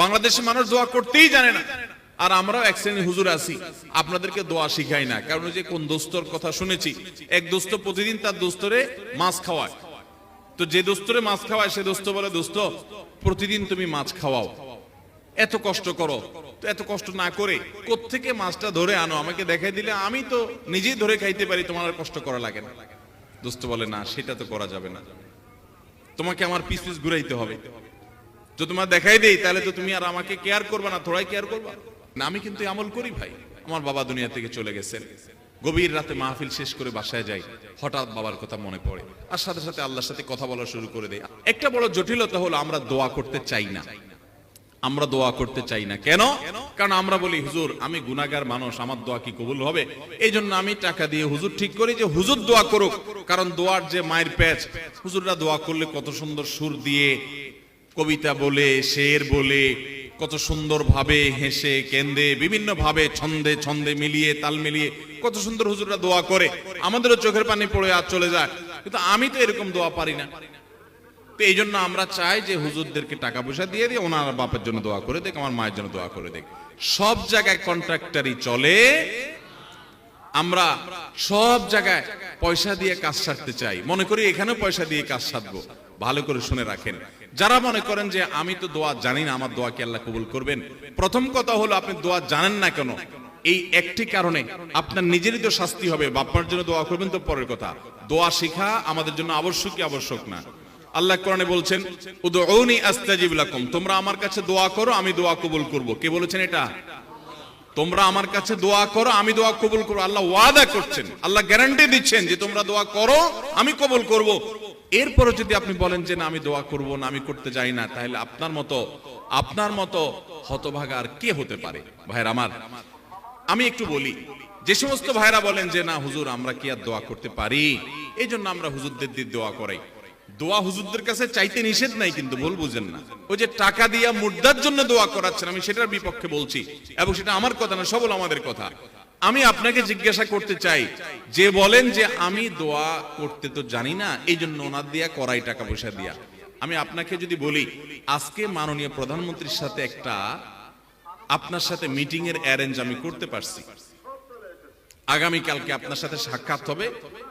বাংলাদেশের মানুষ দোয়া করতেই জানে না। আর আমরাও এক শ্রেণি হুজুর আছি। আপনাদেরকে দোয়া শিখাই না। কারণ যে কোন দোস্তর কথা শুনেছি, এক দোস্ত প্রতিদিন তার দোস্তরে মাছ খাওয়ায়। তো যে দোস্তরে মাছ খাওয়ায়, সে দোস্ত বলে, দোস্ত, প্রতিদিন তুমি মাছ খাওয়াও। এত কষ্ট করো। তো এত কষ্ট না করে কোত্থেকে মাছটা ধরে আনো? আমাকে দেখাই দিলে আমি তো নিজেই ধরে খাইতে পারি, তোমার আর কষ্ট করা লাগে না। দোস্ত বলে, না, সেটা তো করা যাবে না। তোমাকে আমার পিস পিস ঘুরাইতে হবে। তো তোমার দেখাই দেই, তাহলে তো তুমি আর আমাকে কেয়ার করবে না, থোড়াই কেয়ার করবা। না, আমি কিন্তু আমল করি ভাই। আমার বাবা দুনিয়া থেকে চলে গেছেন। গভীর রাতে মাহফিল শেষ করে বাসায় যাই, হঠাৎ বাবার কথা মনে পড়ে। আর সাথে সাথে আল্লাহর সাথে কথা বলা শুরু করে দেয় একটা বড় জটিলতা হলো, আমরা দোয়া করতে চাই না। আমরা দোয়া করতে চাই না। কেন? কারণ আমরা বলি, হুজুর, আমি গুনাগার মানুষ, আমার দোয়া কি কবুল হবে? এই জন্য আমি টাকা দিয়ে হুজুর ঠিক করি যে, হুজুর, দোয়া করুক। কারণ দোয়ার যে মায়ের প্যাচ, হুজুররা দোয়া করলে কত সুন্দর সুর দিয়ে কবিতা বলে, শের বলে, কত সুন্দর ভাবে হেসে, কেন্দে বিভিন্ন ভাবে ছন্দে ছন্দে মিলিয়ে, তাল মিলিয়ে, কত সুন্দর হুজুররা দোয়া করে। আমাদেরও চোখের পানি পড়ে আর চলে যায়। কিন্তু আমি তো এরকম দোয়া পারি না। তো এই জন্য আমরা চাই যে হুজুরদেরকে টাকা পয়সা দিয়ে দিই ওনার বাপের জন্য দোয়া করে দেখ আমার মায়ের জন্য দোয়া করে দেখ সব জায়গায় কন্ট্রাক্টারই চলে। আমরা সব জায়গায় পয়সা দিয়ে কাজ সারতে চাই। মনে করি এখানেও পয়সা দিয়ে কাজ সারবো। ভালো করে শুনে রাখেন। যারা মনে করেন যে আমি তো দোয়া জানি না, আমার দোয়া কি আল্লাহ কবুল করবেন? প্রথম কথা হলো, আপনি দোয়া জানেন না কেন? এই একটি কারণে আপনার নিজেরই তো শাস্তি হবে বাপ্পার জন্য দোয়া করবেন তো পরের কথা। দোয়া শিখা আমাদের জন্য আবশ্যক কি আবশ্যক না? আল্লাহ কোরআনে বলছেন, উদউনি আস্তাজিব লাকুম। তোমরা আমার কাছে দোয়া করো, আমি দোয়া কবুল করব। কে বলেছেন এটা? তোমরা আমার কাছে দোয়া করো, আমি দোয়া কবুল করব। আল্লাহ ওয়াদা করছেন, আল্লাহ গ্যারান্টি দিচ্ছেন যে তোমরা দোয়া করো, আমি কবুল করব। এরপরে যদি আপনি বলেন যে না, আমি দোয়া করব না, আমি করতে যাই না, তাহলে আপনার মতো আপনার মতো হতভাগা আর কে হতে পারে? ভাইয়ের আমার, আমি একটু বলি, যে সমস্ত ভাইরা বলেন যে না, হুজুর, আমরা কি আর দোয়া করতে পারি? এই জন্য আমরা হুজুরদের দিয়ে দোয়া করাই। দোয়া হুজুরদের কাছে চাইতে নিষেধ নাই, কিন্তু ভুল বুঝেন না। ওই যে টাকা দিয়া মুর্দার জন্য দোয়া করাচ্ছেন, আমি সেটার বিপক্ষে বলছি, এবং সেটা আমার কথা না, সবল আমাদের কথা। আমি আপনাকে জিজ্ঞাসা করতে চাই, যে বলেন যে আমি দোয়া করতে তো জানি না এই জন্য ওনার দিয়া করাই টাকা পয়সা দিয়া। আমি আপনাকে যদি বলি, আজকে মাননীয় প্রধানমন্ত্রীর সাথে একটা, আপনার সাথে মিটিং এর অ্যারেঞ্জ আমি করতে পারছি। আগামী কালকে আপনার সাথে সাক্ষাৎ হবে,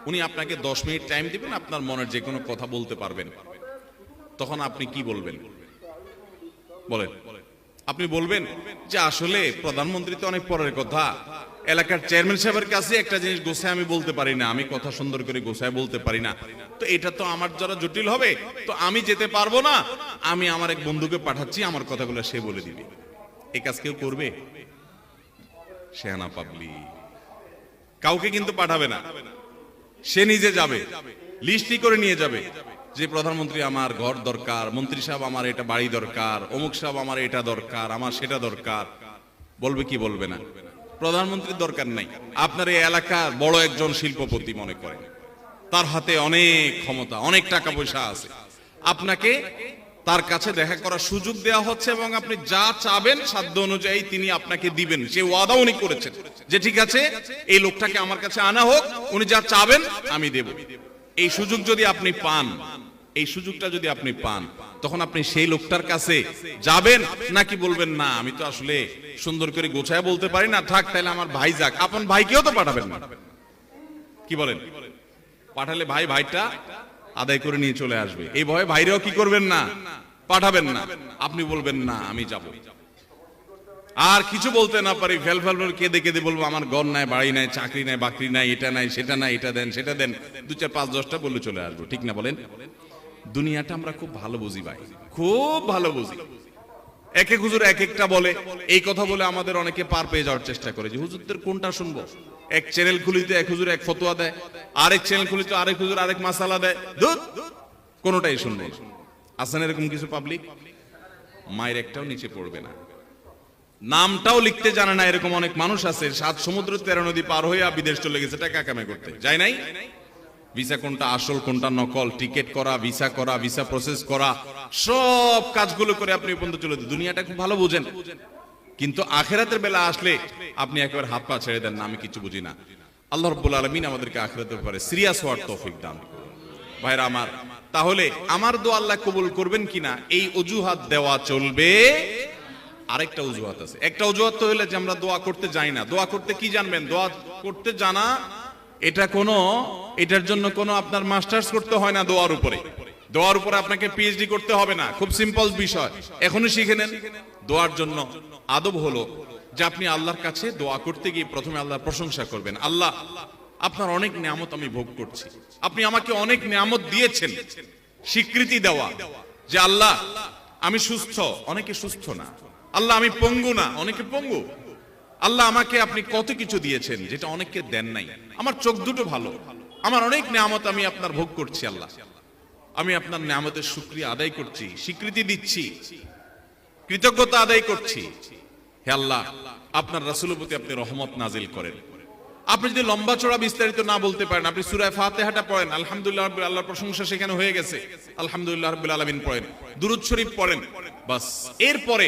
উনি আপনাকে দশ মিনিট টাইম দিবেন, আপনার মনের যে কোনো কথা বলতে পারবেন। তখন আপনি কি বলবেন? বলেন। আপনি বলবেন যে আসলে প্রধানমন্ত্রী তো অনেক পরের কথা। এলাকার চেয়ারম্যান সাহেবের কাছে একটা জিনিস গোছায় আমি বলতে পারি না, আমি কথা সুন্দর করে গোছায় বলতে পারি না। তো এটা তো আমার যারা জটিল হবে, তো আমি যেতে পারব না। আমি আমার এক বন্ধুকে পাঠাচ্ছি, আমার কথাগুলো সে বলে দিবে। এই কাজ কেউ করবে? পাবলি কাউকে কিন্তু পাঠাবে না। সে নিজে যাবে, লিস্টই করে নিয়ে যাবে। যে প্রধানমন্ত্রী আমার ঘর দরকার, মন্ত্রী সাহেব আমার এটা বাড়ি দরকার, অমুক সাহেব আমার এটা দরকার, আমার সেটা দরকার, বলবে কি বলবে না? প্রধানমন্ত্রীর দরকার নাই। আপনার এই এলাকার বড় একজন শিল্পপতি মনে করেন। তার হাতে অনেক ক্ষমতা, অনেক টাকা পয়সা আছে। আপনাকে তার কাছে দেখা করার সুযোগ দেওয়া হচ্ছে এবং আপনি যা চাবেন সাধ্য অনুযায়ী তিনি আপনাকে দিবেন। সে ওয়াদা উনি করেছেন যে ঠিক আছে, এই লোকটাকে আমার কাছে আনা হোক, উনি যা চাবেন আমি দেব। এই সুযোগ যদি আপনি পান এই সুযোগটা যদি আপনি পান, তখন আপনি সেই লোকটার কাছে যাবেন নাকি বলবেন, না, আমি তো আসলে সুন্দর করে গোছায় বলতে পারি না। থাক, তাহলে আমার ভাই যাক। আপন ভাইকেও তো পাঠাবেন না। কি বলেন? পাঠালে ভাই ভাইটা আদায় করে নিয়ে চলে আসবে। এই ভয়ে ভাইরাও কি করবেন না? পাঠাবেন না। আপনি বলবেন, না, আমি যাব। আর কিছু বলতে না পারি, ফেল ফেল কেঁদে কেঁদে বলব, আমার ঘর নাই, বাড়ি নাই, চাকরি নাই, বাকরি নাই, এটা নাই, সেটা নাই, এটা দেন, সেটা দেন। দু চার পাঁচ দশটা বলে চলে আসব। ঠিক না বলেন? দুনিয়াটা আমরা খুব ভালো বুঝি ভাই। খুব ভালো বুঝি। এক এক হুজুর এক একটা বলে এই কথা বলে আমাদের অনেকে পার পেয়ে যাওয়ার চেষ্টা করে যে হুজুরদের কোনটা শুনব? এক চ্যানেল খুলিতে এক হুজুর এক ফতোয়া দেয় আরেক চ্যানেল খুলিতে আরেক হুজুর আরেক মাসালা দেয়। ধুর, কোনোটাই শুনব না। আছেন এরকম কিছু পাবলিক মায়ের একটাও নিচে পড়বে না। নামটাও লিখতে জানে না এরকম অনেক মানুষ আছে সাত সমুদ্র তেরো নদী পার হয়ে বিদেশ চলে গেছে টাকা কামে করতে। যায় নাই? ভিসা কোনটা আসল, কোনটা নকল, টিকিট করা, ভিসা করা, ভিসা প্রসেস করা, সব কাজগুলো করে আপনি পর্যন্ত চলে। দুনিয়াটা খুব ভালো বুঝেন। কিন্তু আখেরাতের বেলা আসলে আপনি একেবারে হাত পা ছেড়ে দেন না, আমি কিছু বুঝি না। আল্লাহ রব্বুল আলমিন আমাদেরকে আখেরাতের ব্যাপারে সিরিয়াস হওয়ার তৌফিক দান। ভাইরা আমার, তাহলে আমার দোয়া আল্লাহ কবুল করবেন কিনা এই অজুহাত দেওয়া চলবে। আরেকটা অজুহাত আছে। একটা অজুহাত তো হলে যে আমরা দোয়া করতে যাই না। দোয়া করতে কি জানবেন? দোয়া করতে জানা এটা কোনো, এটার জন্য কোনো আপনার মাস্টার্স করতে হয় না দোয়ার উপরে। দোয়ার উপরে আপনাকে পিএইচডি করতে হবে না, খুব সিম্পল বিষয়। এখনই শিখে নেন। দোয়ার জন্য আদব হলো যে আপনি আল্লাহর কাছে দোয়া করতে গিয়ে প্রথমে আল্লাহর প্রশংসা করবেন। আল্লাহ, আপনার অনেক নিয়ামত আমি ভোগ করছি। আপনি আমাকে অনেক নিয়ামত দিয়েছেন, স্বীকৃতি দেওয়া যে আল্লাহ, আমি সুস্থ, অনেকে সুস্থ না। আল্লাহ, আমি পঙ্গু না, অনেকে পঙ্গু। আল্লাহ আমাকে আপনি কত কিছু দিয়েছেন যেটা অনেককে দেন নাই। আমার চোখ দুটো ভালো। আমার অনেক নিয়ামত আমি আপনার ভোগ করছি আল্লাহ। আমি আপনার নিয়ামতের শুক্রিয়া আদায় করছি, স্বীকৃতি দিচ্ছি, কৃতজ্ঞতা আদায় করছি। হে আল্লাহ, আপনার রাসূলের প্রতি আপনি রহমত নাজিল করেন। আপনি যদি লম্বা চড়া বিস্তারিত না বলতে পারেন, আপনি সূরা ফাতিহাটা পড়েন, আলহামদুলিল্লাহ আল্লাহর প্রশংসা সেখানে হয়ে গেছে। আলহামদুলিল্লাহ রাব্বিল আলামিন পড়েন, দুরূদ শরীফ পড়েন, বাস। এরপরে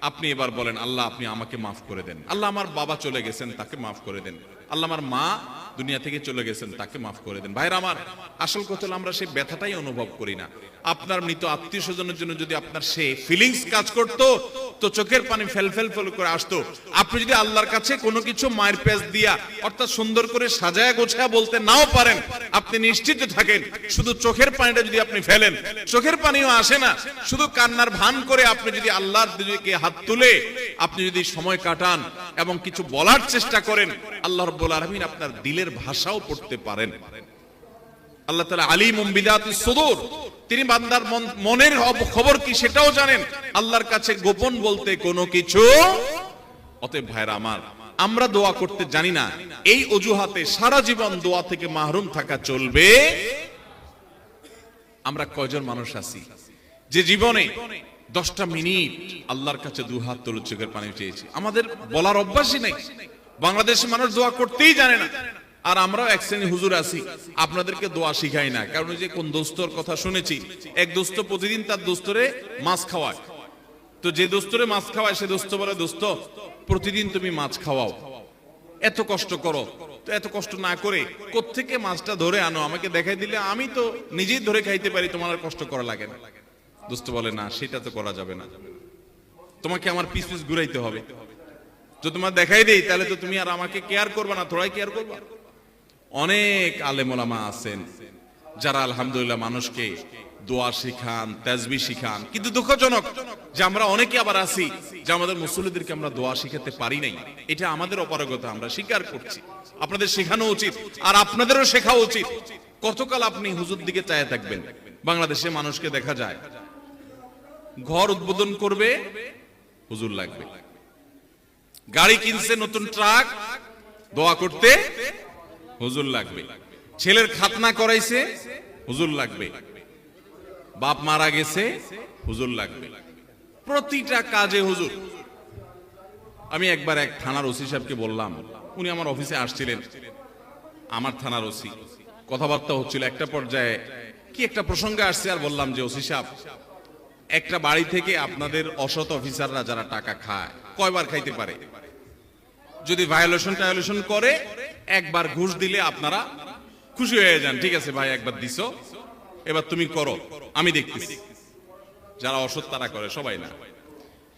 আপনি এবার বলেন, আল্লাহ, আপনি আমাকে মাফ করে দেন। আল্লাহ আমার বাবা চলে গেছেন, তাকে মাফ করে দেন। আল্লাহ আমার মা দুনিয়া থেকে চলে গেছেন, তাকে মাফ করে দেন। ভাইরা আমার, আসল কথা আমরা সেই ব্যথাটাই অনুভব করি না। আপনার মৃত আত্মীয় স্বজনের জন্য যদি আপনার সে ফিলিংস কাজ করত তো চোখের পানি ফেল ফেল ফেল করে আসতো। আপনি যদি আল্লাহর কাছে কোনো কিছু মায়ের পেজ দিয়া, অর্থাৎ সুন্দর করে সাজায়া গোছায়া বলতে নাও পারেন, আপনি নিশ্চিত থাকেন, শুধু চোখের পানিটা যদি আপনি ফেলেন। চোখের পানিও আসে না, শুধু কান্নার ভান করে আপনি যদি আল্লাহর দিকে হাত তুলে, আপনি যদি সময় কাটান এবং কিছু বলার চেষ্টা করেন, আল্লাহ রব্বুল আলমিন আপনার দিলের ভাষাও পড়তে পারেন। আল্লাহ তালা আলিম বিদাতি সুদূর। তিনি বান্দার মনের খবর কি সেটাও জানেন। আল্লাহর কাছে গোপন বলতে কোনো কিছু? অতএব ভাইরা আমার, আমরা দোয়া করতে জানি না। এই অজুহাতে সারা জীবন দোয়া থেকে মাহরুম থাকা চলবে। আমরা কয়জন মানুষ আছি? যে জীবনে দশটা মিনিট আল্লাহর কাছে দু হাত তুলে চোখের পানি চেয়েছি। আমাদের বলার অভ্যাসই নেই। বাংলাদেশের মানুষ দোয়া করতেই জানে না। আর আমরাও এক শ্রেণি হুজুর আছি। আপনাদেরকে দোয়া শিখাই না। কারণ যে কোন দোস্তর কথা শুনেছি, এক দোস্ত প্রতিদিন তার দোস্তরে মাছ খাওয়ায়। তো যে দোস্তরে মাছ খাওয়ায়, সে দোস্ত বলে, দোস্ত, প্রতিদিন তুমি মাছ খাওয়াও। এত কষ্ট করো। তো এত কষ্ট না করে কোত্থেকে মাছটা ধরে আনো? আমাকে দেখাই দিলে আমি তো নিজেই ধরে খাইতে পারি, তোমার আর কষ্ট করা লাগে না। দোস্ত বলে, না, সেটা তো করা যাবে না। তোমাকে আমার পিস পিস ঘুরাইতে হবে। তো তোমার দেখাই দেই, তাহলে তো তুমি আর আমাকে কেয়ার করবে না, থোড়াই কেয়ার করবা। অনেক আলেমোলামা আছেন, যারা আলহামদুলিল্লাহ মানুষকে দোয়া শিখান, তেজবি শিখান। কিন্তু দুঃখজনক যে আমরা অনেকে আবার আছি যে আমাদের মুসল্লিদেরকে আমরা দোয়া শিখাতে পারি নাই। এটা আমাদের অপারগতা, আমরা স্বীকার করছি। আপনাদের শেখানো উচিত, আর আপনাদেরও শেখা উচিত। কতকাল আপনি হুজুর দিকে চায় থাকবেন? বাংলাদেশে মানুষকে দেখা যায়, ঘর উদ্বোধন করবে, হুজুর লাগবে। গাড়ি কিনছে নতুন ট্রাক, দোয়া করতে হুজুর লাগবে। ছেলের খাতনা করাইছে, হুজুর লাগবে। বাপ মারা গেছে, হুজুর লাগবে। প্রতিটা কাজে হুজুর। আমি একবার এক থানার ওসি সাহেবকে বললাম, উনি আমার অফিসে আসছিলেন। আমার থানার ওসি। কথাবার্তা হচ্ছিল একটা পর্যায়ে, কি একটা প্রসঙ্গে আসছে আর বললাম যে, ওসি সাহেব, একটা বাড়ি থেকে আপনাদের অসৎ অফিসাররা যারা টাকা খায়, কয়বার খাইতে পারে? যদি ভায়োলেশন টায়োলেশন করে একবার ঘুষ দিলে আপনারা খুশি হয়ে যান। ঠিক আছে ভাই, একবার দিছো। এবার তুমি করো। আমি দেখতেছি। যারা অসৎ তারা করে, সবাই না।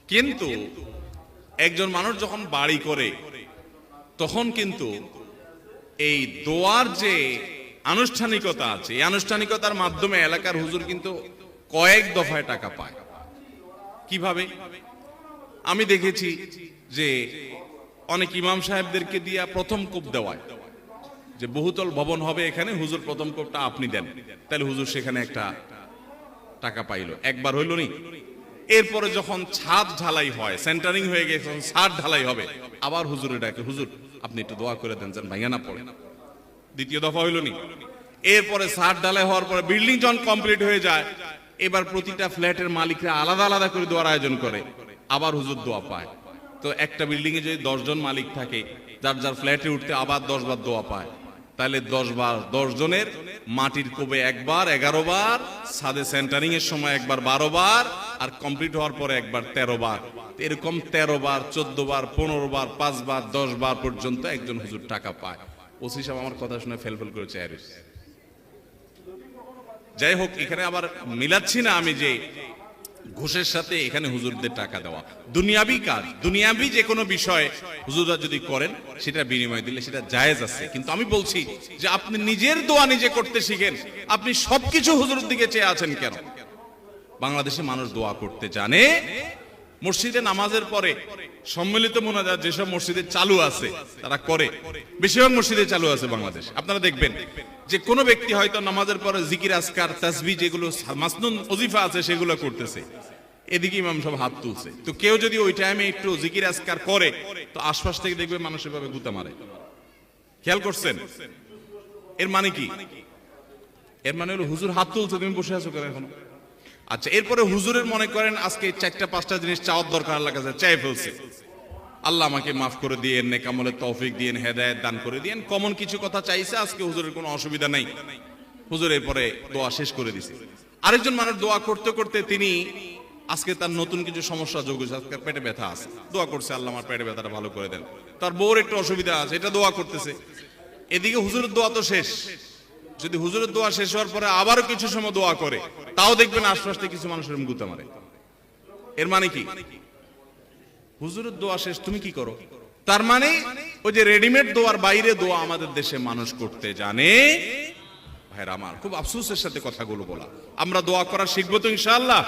কিন্তু একজন মানুষ যখন বাড়ি করে, তখন কিন্তু এই দোয়ার যে আনুষ্ঠানিকতা আছে, এই আনুষ্ঠানিকতার মাধ্যমে এলাকার হুজুর কিন্তু কয়েক দফায় টাকা পায়। কীভাবে? আমি দেখেছি যে অনেক ইমাম সাহেবদেরকে দিয়া প্রথম কোপ দেওয়ায় যে বহুতল ভবন হবে এখানে, হুজুর প্রথম কোপটা আপনি দেন। তাহলে হুজুর সেখানে একটা টাকা পাইলো। একবার হইল নি? এরপরে যখন ছাদ ঢালাই হয় সেন্টারিং হয়ে গেছে ছাদ ঢালাই হবে, আবার হুজুরে ডাকে, হুজুর, আপনি একটু দোয়া করে দেন, যেন ভাইয়া না পড়ে। দ্বিতীয় দফা হইল নি? এরপরে ছাদ ঢালাই হওয়ার পরে বিল্ডিং যখন কমপ্লিট হয়ে যায়, এবার প্রতিটা ফ্ল্যাটের মালিকরা আলাদা আলাদা করে দোয়ার আয়োজন করে, আবার হুজুর দোয়া পায়। তো একটা বিল্ডিং এ যদি দশজন মালিক থাকে, যার যার ফ্ল্যাটে উঠতে আবার দশ বার দোয়া পায়, তাহলে দশ বার দশ জনের মাটির কোবে একবার এগারো বার সাদে সেন্টারিং এর সময় একবার বারো বার আর কমপ্লিট হওয়ার পরে একবার তেরো বার এরকম তেরো বার চোদ্দ বার পনেরো বার পাঁচ বার দশ বার পর্যন্ত একজন হুজুর টাকা পায়। ওসি সাহেব আমার কথা শুনে ফেল ফেল করে চেয়ার যাই হোক, এখানে আবার মিলাচ্ছি না আমি যে ঘুষের সাথে এখানে হুজুরদের টাকা দেওয়া। দুনিয়াবি কাজ, দুনিয়াবি যে কোনো বিষয়ে হুজুররা যদি করেন সেটা বিনিময় দিলে সেটা জায়েজ আছে। কিন্তু আমি বলছি যে আপনি নিজের দোয়া নিজে করতে শিখেন, আপনি সবকিছু হুজুরের দিকে চেয়ে আছেন কেন? বাংলাদেশে মানুষ দোয়া করতে জানে, মসজিদে নামাজের পরে সম্মিলিত মোনাজাত যেসব মসজিদে চালু আছে, তারা করে। বেশিরভাগ মসজিদে চালু আছে বাংলাদেশ। আপনারা দেখবেন যে কোনো ব্যক্তি হয়তো নামাজের পরে জিকির আসকার তাসবি যেগুলো মাসনুন ওজিফা আছে, সেগুলো করতেছে। এদিকে ইমাম সব হাত তুলছে। তো কেউ যদি ওই টাইমে একটু জিকির আসকার করে, তো আশপাশ থেকে দেখবে মানুষ এভাবে গুতা মারে। খেয়াল করছেন? এর মানে কি? এর মানে হলো হুজুর হাত তুলছে, তুমি বসে আছো কেন এখনও? আচ্ছা এরপরে হুজুরের মনে করেন, আজকে চারটা, পাঁচটা জিনিস চাওয়ার দরকার আল্লাহ কাছে চাই ফেলছে। আল্লাহ আমাকে মাফ করে দিয়েন নেকামলের তৌফিক দিয়েন, হেদায়েত দান করে দিয়েন। কমন কিছু কথা চাইছে, আজকে হুজুরের কোনো অসুবিধা নাই। হুজুর এরপরে দোয়া শেষ করে দিছে। আরেকজন মানুষ দোয়া করতে করতে তিনি আজকে তার নতুন কিছু সমস্যা যোগ হয়েছে, আজকে পেটে ব্যথা আছে। দোয়া করছে, আল্লাহ আমার পেটে ব্যথাটা ভালো করে দেন। তার বউর একটু অসুবিধা আছে, এটা দোয়া করতেছে। এদিকে হুজুরের দোয়া তো শেষ। যদি হুজুরের দোয়া শেষ হওয়ার পরে আবারও কিছু সময় দোয়া করে, তাও দেখবেন আশপাশ কিছু মানুষের গুতা মারে। এর মানে কি? হুজুরের দোয়া শেষ, তুমি কি করো? তার মানে ওই যে রেডিমেড দোয়ার বাইরে দোয়া আমাদের দেশে মানুষ করতে জানে। ভাইরা আমার, খুব আফসোসের সাথে কথাগুলো বলা। আমরা দোয়া করা শিখব তো ইনশাআল্লাহ।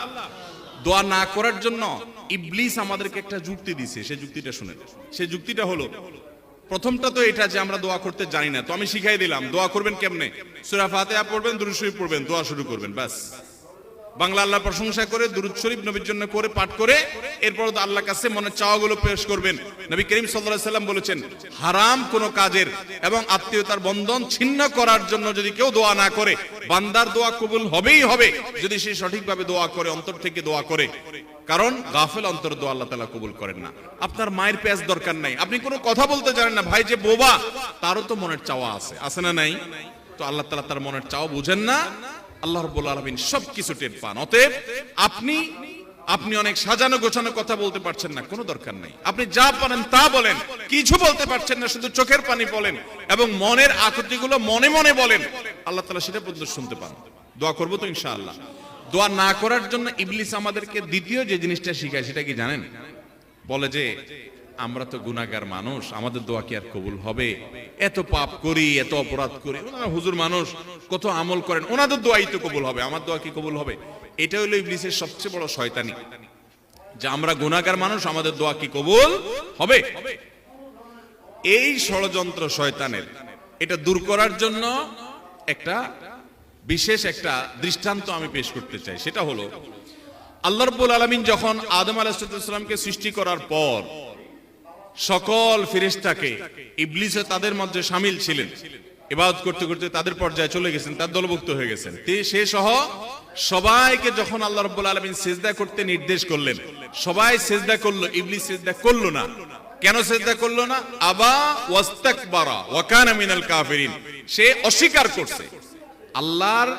দোয়া না করার জন্য ইবলিস আমাদেরকে একটা যুক্তি দিছে। সে যুক্তিটা শুনে সে যুক্তিটা হলো, প্রথমটা তো এটা যে আমরা দোয়া করতে জানি না, তো আমি শিখাই দিলাম। দোয়া করবেন কেমনে? সূরা ফাতিহা পড়বেন, দুরূদ শরীফ পড়বেন, দোয়া শুরু করবেন, ব্যাস। বাংলা আল্লাহ প্রশংসা করে, দুরুদ শরীফ নবীর জন্য করে, পাঠ করে, এরপর আল্লাহর কাছে মনে চাওয়াগুলো পেশ করবেন। নবী করিম আলাইহি সাল্লাম বলেছেন, হারাম কোন কাজের এবং আত্মীয়তার বন্ধন ছিন্ন করার জন্য যদি কেউ দোয়া না করে, বান্দার দোয়া কবুল হবেই হবে যদি সে সঠিকভাবে দোয়া করে, অন্তর থেকে দোয়া করে। কারণ গাফেল অন্তর দোয়া আল্লাহ তাআলা কবুল করেন না। আপনার মায়ের পেঁয়াজ দরকার নাই। আপনি কোনো কথা বলতে জানেন না, ভাই যে বোবা, তারও তো মনের চাওয়া আছে। আছে না নাই? তো আল্লাহ তাআলা তার মনের চাওয়া বুঝেন না। আল্লাহ রব্বুল আলমিন সবকিছু টের পান। অতএব আপনি আপনি অনেক সাজানো গোছানো কথা বলতে পারছেন না, কোনো দরকার নাই। আপনি যা পারেন তা বলেন, কিছু বলতে পারছেন না, শুধু চোখের পানি বলেন এবং মনের আকৃতিগুলো মনে মনে বলেন। আল্লাহ তালা সেটা পর্যন্ত শুনতে পান। দোয়া করব তো ইনশাআল্লাহ। দোয়া না করার জন্য ইবলিস আমাদেরকে দ্বিতীয় যে জিনিসটা শিখায়, সেটা কি জানেন? বলে যে আমরা তো গুনাহগার মানুষ, আমাদের দোয়া কি আর কবুল হবে? এত পাপ করি, এত অপরাধ করি হুজুর মানুষ, কত আমল করেন, ওনাদের দোয়াই তো কবুল হবে, আমার দোয়া কি কবুল হবে? এটা হলো ইবলিসের সবচেয়ে বড় শয়তানি। যে আমরা গুনাহগার মানুষ, আমাদের দোয়া কি কবুল হবে? এই ষড়যন্ত্র শয়তানের, এটা দূর করার জন্য একটা বিশেষ একটা দৃষ্টান্ত আমি পেশ করতে চাই। সেটা হলো, আল্লাহ রব্বুল আলমিন যখন আদম আলাহিসামকে সৃষ্টি করার পর সকল ফিরেস্তাকে ইবলিসে তাদের মধ্যে সামিল ছিলেন। ইবাদত করতে করতে তাদের পর্যায়ে চলে গেছেন, তার দলভুক্ত হয়ে গেছেন। সে সহ সবাইকে যখন আল্লাহ রব্বুল আলমিন সেজদা করতে নির্দেশ করলেন, সবাই সেজদা করল, ইবলিস সেজদা করল না। কেন সেজদা করল না? আবা ওয়াস্তাকবারা ওয়াকানা মিনাল কাফিরিন। সে অস্বীকার করছে। আল্লাহর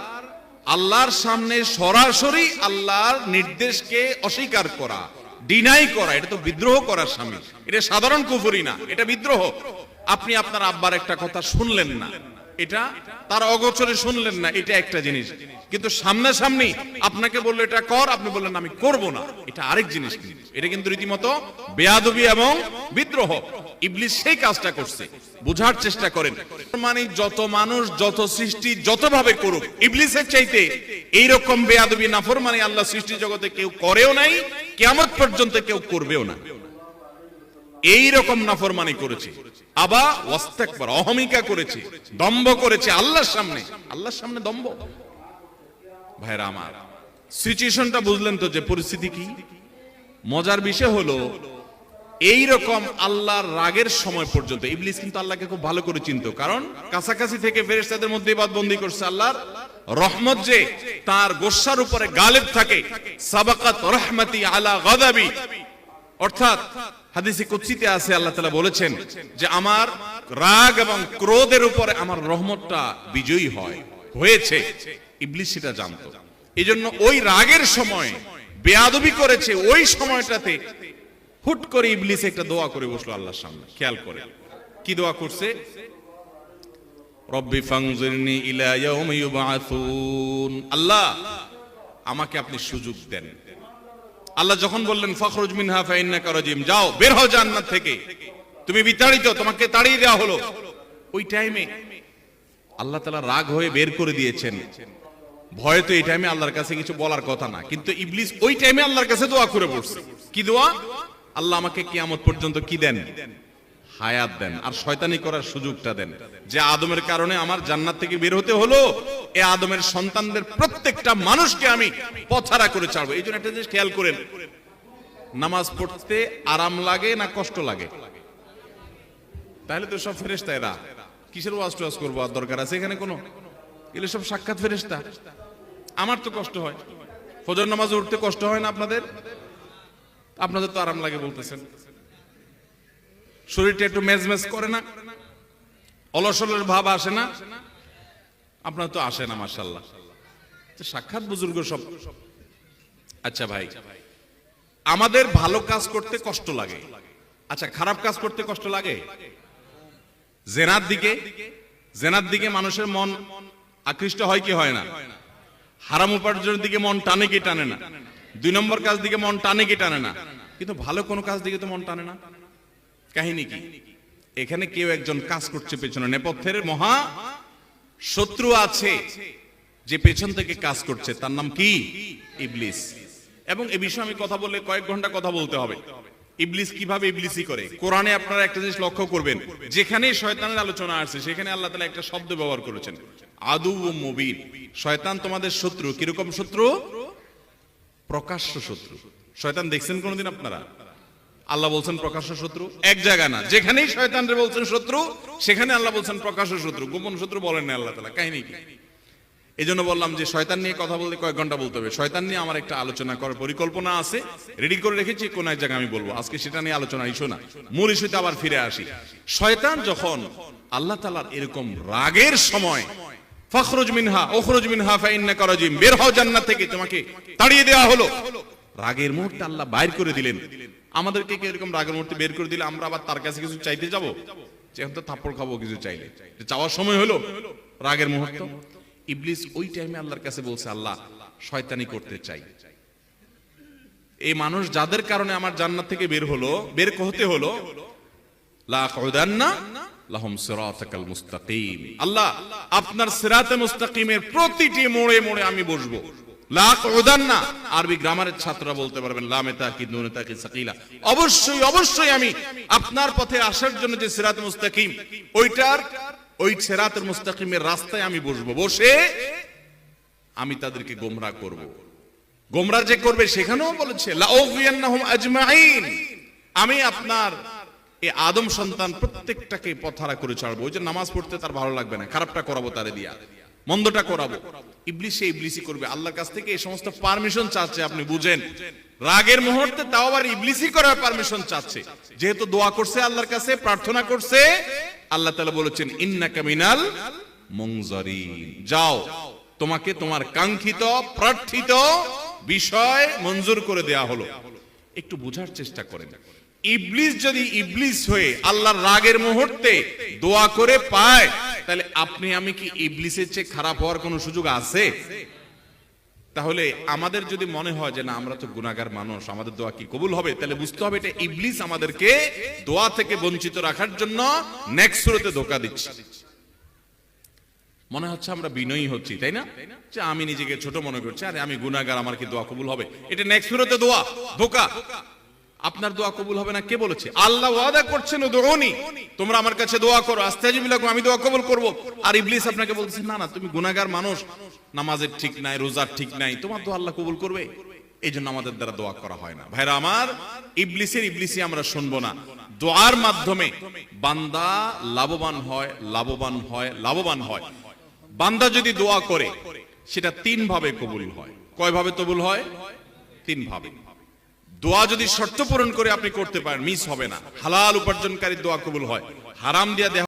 আল্লাহর সামনে সরাসরি আল্লাহর নির্দেশকে অস্বীকার করা। ডিনাই করা, এটা তো বিদ্রোহ করার স্বামী। এটা সাধারণ কুফুরি না, এটা বিদ্রোহ। আপনি আপনার আব্বার একটা কথা শুনলেন না। এটা তার অগোচরে শুনলেন না, এটা একটা জিনিস। কিন্তু সামনাসামনি আপনাকে বলল, এটা কর। আপনি বললেন, আমি করব না। এটা আরেক জিনিস এটা কিন্তু রীতিমতো বেয়াদবি এবং বিদ্রোহ। ইবলিস সেই কাজটা করছে। বোঝার চেষ্টা করেন। মানে যত মানুষ, যত সৃষ্টি যতভাবে করুক, ইবলিসের চাইতে এইরকম বেয়াদবি, নাফরমানি আল্লাহ সৃষ্টি জগতে কেউ করেও নাই কেমন পর্যন্ত কেউ করবেও না। এই রকম নাফরমানি করেছে। আবা ওয়াস্তাকবার, অহমিকা করেছে, দম্ভ করেছে আল্লাহর সামনে। আল্লাহর সামনে দম্ভ। ভাইরা আমার সিচুয়েশনটা বুঝলেন তো যে পরিস্থিতি কি? মজার বিষয় হলো এই রকম আল্লাহর রাগের সময় পর্যন্ত। ইবলিস কিন্তু আল্লাহকে খুব ভালো করে চিনতো। কারণ কাছাকাছি থেকে ফেরেশতাদের মধ্যে বাদ বন্দি করছে আল্লাহর রহমত যে তার গোসার উপরে গালেব থাকে। সাবাকাত রহমতি আলা গাদাবি। অর্থাৎ হাদিসে কুচ্ছিতে আছে, আল্লাহ তাআলা বলেছেন যে আমার রাগ এবং ক্রোধের উপরে আমার রহমতটা বিজয়ী হয়, হয়েছে। ইবলিস সেটা জানতো। এই জন্য ওই রাগের সময়, বেয়াদবি করেছে ওই সময়টাতে হুট করে ইবলিস একটা দোয়া করে বসল আল্লাহর সামনে। খেয়াল করে। কি দোয়া করছে? রব্বি ফাংজিরনি ইলা ইয়াউমি ইউবআসুন। আল্লাহ, আমাকে আপনি সুযোগ দেন। আল্লাহ যখন বললেন, ফখরুজ মিনহা ফাইন্নাকা রাজিম যাও, বের হও জান্নাত থেকে। তুমি বিতাড়িত, তোমাকে তাড়িয়ে দেওয়া হলো। ওই টাইমে আল্লাহ তাআলা রাগ হয়ে বের করে দিয়েছেন। ভয় তো এই টাইমে আল্লাহর কাছে কিছু বলার কথা না। কিন্তু ইবলিস ওই টাইমে আল্লাহর কাছে দোয়া করে পড়ছে কি দোয়া? আল্লাহ আমাকে কিয়ামত পর্যন্ত কি দেন? হায়াত দেন। আর শয়তানি করার সুযোগটা দেন। যে আদমের কারণে আমার জান্নাত থেকে বের হতে হলো, এ আদমের সন্তানদের প্রত্যেকটা মানুষকে আমি পথারা করে ছাড়বো। এই জন্য একটা জিনিস খেয়াল করেন, নামাজ পড়তে আরাম লাগে না কষ্ট লাগে? তাহলে তো সব ফেরেস্তা এরা। কিসের ওয়াজ টোয়াজ করব? আর দরকার আছে এখানে কোনো? এগুলো সব সাক্ষাৎ ফেরেস্তা আমার তো কষ্ট হয়। ফজর নামাজ উঠতে কষ্ট হয় না আপনাদের? আপনাদের তো আরাম লাগে বলতেছেন। শরীরটা একটু মেজ মেজ করে না, অলসলের ভাব আসে না, আপনার তো আসে না মার্শাল্লাহ সাক্ষাৎ বুজুর্গ সব। আচ্ছা ভাই, আমাদের ভালো কাজ করতে কষ্ট লাগে। আচ্ছা খারাপ কাজ করতে কষ্ট লাগে? জেনার দিকে জেনার দিকে মানুষের মন আকৃষ্ট হয় কি হয় না? হারাম উপার্জনের দিকে মন টানে কি টানে না? দুই নম্বর কাজ দিকে মন টানে কি টানে না? কিন্তু ভালো কোনো কাজ দিকে তো মন টানে না। কাহিনী কি? এখানে কেউ একজন কাজ করছে পেছনে। নেপথ্যের মহা শত্রু আছে যে পেছন থেকে কাজ করছে। তার নাম কি? ইবলিস। এবং এ বিষয়ে আমি কথা বললে কয়েক ঘণ্টা কথা বলতে হবে। ইবলিস কীভাবে ইবলিসই করে? কোরআনে আপনারা একটা জিনিস লক্ষ্য করবেন। যেখানে শয়তানের আলোচনা আসছে, সেখানে আল্লাহ তাআলা একটা শব্দ ব্যবহার করেছেন। আদু ও মুবিন। শয়তান তোমাদের শত্রু। কীরকম শত্রু? প্রকাশ্য শত্রু। শয়তান দেখছেন কোনোদিন আপনারা? আল্লাহ বলছেন প্রকাশ্য শত্রু? এক জায়গা না। যেখানেই শয়তানরে বলছেন শত্রু, সেখানে আল্লাহ বলছেন প্রকাশ্য শত্রু। গোপন শত্রু বলেন না আল্লাহ তালা কাহিনী কি? এই জন্য বললাম যে শয়তান নিয়ে কথা বলতে কয়েক ঘণ্টা বলতে হবে। শয়তান নিয়ে আমার একটা আলোচনা করার পরিকল্পনা আছে। রেডি করে রেখেছি, কোন এক জায়গায় আমি বলব। আজকে সেটা নিয়ে আলোচনা ইস্যু না। মূল ইস্যুতে আবার ফিরে আসি। শয়তান যখন আল্লাহ তালার এরকম রাগের সময় ফখরুজ মিনহা ওখরুজ মিনহা ফাইন্নাকা রাজিম। বের হও জান্নাত থেকে, তোমাকে তাড়িয়ে দেওয়া হলো। রাগের মুহূর্তে আল্লাহ বাইর করে দিলেন। আমাদেরকে কি এরকম রাগের মুহূর্তে বের করে দিলে আমরা আবার তার কাছে কিছু চাইতে যাব? তো থাপ্পড় খাব কিছু চাইলে। চাওয়ার সময় হলো রাগের মুহূর্ত। ইবলিস ওই টাইমে আল্লাহর কাছে বলছে, আল্লাহ, শয়তানি করতে চাই। এই মানুষ যাদের কারণে আমার জান্নাত থেকে বের হলো, বের হতে হলো, লা আল্লাহ, আপনার সিরাতে মুস্তাকিমের প্রতিটি মোড়ে মোড়ে আমি বসবো। বলতে পারবেন অবশ্যই অবশ্যই আমি আপনার পথে আসার জন্য যে সিরাত ওইটার, ওই মুস্তাকিমের রাস্তায় আমি বসবো। বসে আমি তাদেরকে গোমরাহ করব। গোমরাহ যে করবে সেখানেও বলেছে আমি আপনার এই আদম সন্তান প্রত্যেকটাকে পথারা করে ছাড়বো। ওই যে নামাজ পড়তে তার ভালো লাগবে না, খারাপটা করাবো তারে দিয়া। মন্দটা করাবো। ইবলিসে ইবলিসি করবে, আল্লাহর কাছ থেকে এই সমস্ত পারমিশন চাচ্ছে, আপনি বুঝেন। রাগের মুহূর্তে তাও আবার ইবলিসি করার পারমিশন চাচ্ছে। যেহেতু দোয়া করছে আল্লাহর কাছে, প্রার্থনা করছে, আল্লাহ বলেছেন, ইন্নাকা মিনাল মুনজারিন। যাও, তোমাকে তোমার কাঙ্ক্ষিত, প্রার্থিত বিষয় মঞ্জুর করে দেয়া হলো। একটু বোঝার চেষ্টা করেন। ইবলিস যদি ইবলিস হয়ে আল্লাহর রাগের মুহূর্তে দোয়া করে পায়, তাহলে আপনি, আমি কি ইবলিসের চেয়ে খারাপ হওয়ার কোনো সুযোগ আছে? তাহলে আমাদের যদি মনে হয় যে না, আমরা তো গুনাহগার মানুষ, আমাদের দোয়া কি কবুল হবে? তাহলে বুঝতে হবে এটা ইবলিস আমাদেরকে দোয়া থেকে বঞ্চিত রাখার জন্য নেক্সট সুরতে ধোকা দিচ্ছে। মনে হচ্ছে আমরা বিনয়ী হচ্ছি, তাই না? যে আমি নিজেকে ছোট মনে করছি, আরে আমি গুনাহগার, আমার কি দোয়া কবুল হবে? এটা নেক্সট সুরতে দোয়া, ধোকা। আপনার দোয়া কবুল হবে না, কে বলেছে? আল্লাহ ওয়াদা করছেন দোনি তোমরা আমার কাছে দোয়া করো আস্তাজিবিলাকুম আমি দোয়া কবুল করব। আর ইবলিস আপনাকে বলছে না না, তুমি গুনাহগার মানুষ, নামাজের ঠিক নাই, রোজার ঠিক নাই, তোমার দোয়া আল্লাহ কবুল করবে। এই জন্য আমাদের দ্বারা দোয়া করা হয় না। ভাইরা আমার, ইবলিসের ইবলিসি আমরা শুনব না। দোয়ার মাধ্যমে বান্দা লাভবান হয় লাভবান হয় লাভবান হয়। বান্দা যদি দোয়া করে, সেটা তিন ভাবে কবুল হয়। কয় ভাবে কবুল হয়? তিন ভাবে দোয়া যদি শর্ত পূরণ করে আপনি করতে পারেন, মিস হবে না। হালাল উপার্জনকারী দোয়া কবুল হয়। হারাম দিয়া